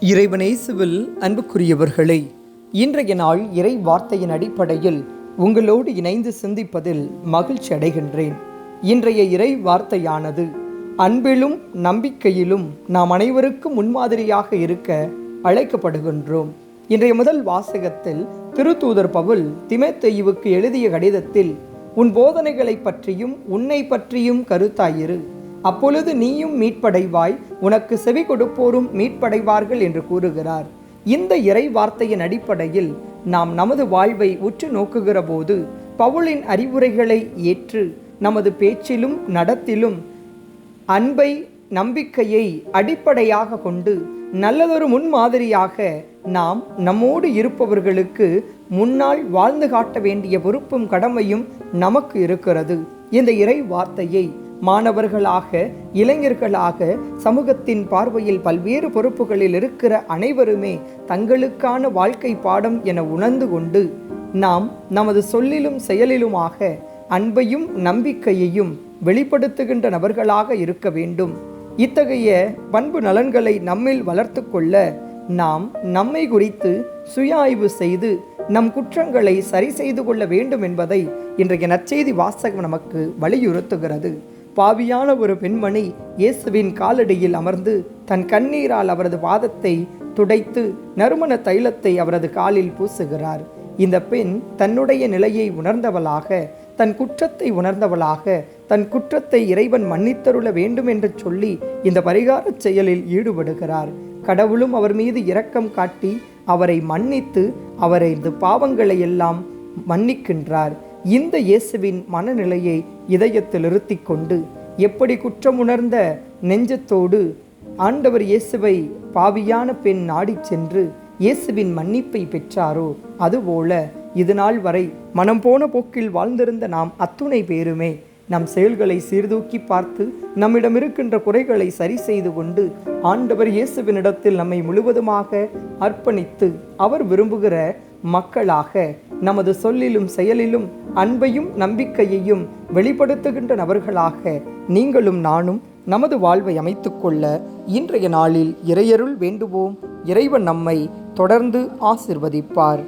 இறைவனேசுவில் அன்புக்குரியவர்களே இன்றைய நாள் இறை வார்த்தையின் அடிப்படையில் உங்களோடு இணைந்து சிந்திப்பதில் மகிழ்ச்சி அடைகின்றேன். இன்றைய இறை வார்த்தையானது அன்பிலும் நம்பிக்கையிலும் நாம் அனைவருக்கும் முன்மாதிரியாக இருக்க அழைக்கப்படுகின்றோம். இன்றைய முதல் வாசகத்தில் திருத்தூதர் பவுல் திமேத்தெய்வுக்கு எழுதிய கடிதத்தில் உன் போதனைகளைப் பற்றியும் உன்னை பற்றியும் கருத்தாயிரு. அப்பொழுது நீயும் மீட்படைவாய் உனக்கு செவி கொடுப்போரும் மீட்படைவார்கள் என்று கூறுகிறார். இந்த இறை வார்த்தையின் அடிப்படையில் நாம் நமது வாழ்வை உற்று நோக்குகிற போது பவுலின் அறிவுரைகளை ஏற்று நமது பேச்சிலும் நடத்திலும் அன்பை நம்பிக்கையை அடிப்படையாக கொண்டு நல்லதொரு முன்மாதிரியாக நாம் நம்மோடு இருப்பவர்களுக்கு முன்னால் வாழ்ந்து காட்ட வேண்டிய பொறுப்பும் கடமையும் நமக்கு இருக்கிறது. இந்த இறை வார்த்தையை மாணவர்களாக இளைஞர்களாக சமூகத்தின் பார்வையில் பல்வேறு பொறுப்புகளில் இருக்கிற அனைவருமே தங்களுக்கான வாழ்க்கை பாடம் என உணர்ந்து கொண்டு நாம் நமது சொல்லிலும் செயலிலுமாக அன்பையும் நம்பிக்கையையும் வெளிப்படுத்துகின்ற நபர்களாக இருக்க வேண்டும். இத்தகைய பண்பு நலன்களை நம்மில் வளர்த்து கொள்ள நாம் நம்மை குறித்து சுய ஆய்வு செய்து நம் குற்றங்களை சரி செய்து கொள்ள வேண்டும் என்பதை இன்றைய நற்செய்தி வாசகம் நமக்கு வலியுறுத்துகிறது. பாவியான ஒரு பெண்மணி இயேசுவின் காலடியில் அமர்ந்து தன் கண்ணீரால் அவரது பாதத்தை துடைத்து நறுமண தைலத்தை அவரது காலில் பூசுகிறார். இந்த பெண் தன்னுடைய நிலையை உணர்ந்தவளாக தன் குற்றத்தை உணர்ந்தவளாக தன் குற்றத்தை இறைவன் மன்னித்தருள வேண்டும் என்று சொல்லி இந்த பரிகாரச் செயலில் ஈடுபடுகிறார். கடவுளும் அவர் மீது இரக்கம் காட்டி அவரை மன்னித்து அவரது பாவங்களை எல்லாம் மன்னிக்கின்றார். இந்த இயேசுவின் மனநிலையை இதயத்தில் இருத்தி கொண்டு எப்படி குற்றமுணர்ந்த நெஞ்சத்தோடு ஆண்டவர் இயேசுவை பாவியான பெண் நாடிச் சென்று இயேசுவின் மன்னிப்பை பெற்றாரோ அதுபோல இது நாள் வரை மனம் போன போக்கில் வாழ்ந்திருந்த நாம் அத்துணை பேருமே நம் செயல்களை சீர்தூக்கி பார்த்து நம்மிடம் இருக்கின்ற குறைகளை சரி செய்து கொண்டு ஆண்டவர் இயேசுவினிடத்தில் நம்மை முழுவதுமாக அர்ப்பணித்து அவர் விரும்புகிற மக்களாக நமது சொல்லிலும் செயலிலும் அன்பையும் நம்பிக்கையையும் வெளிப்படுத்துகின்ற நபர்களாக நீங்களும் நானும் நமது வாழ்வை அமைத்துக்கொள்ள இன்றைய நாளில் இறையருள் வேண்டுவோம். இறைவன் நம்மை தொடர்ந்து ஆசிர்வதிப்பார்.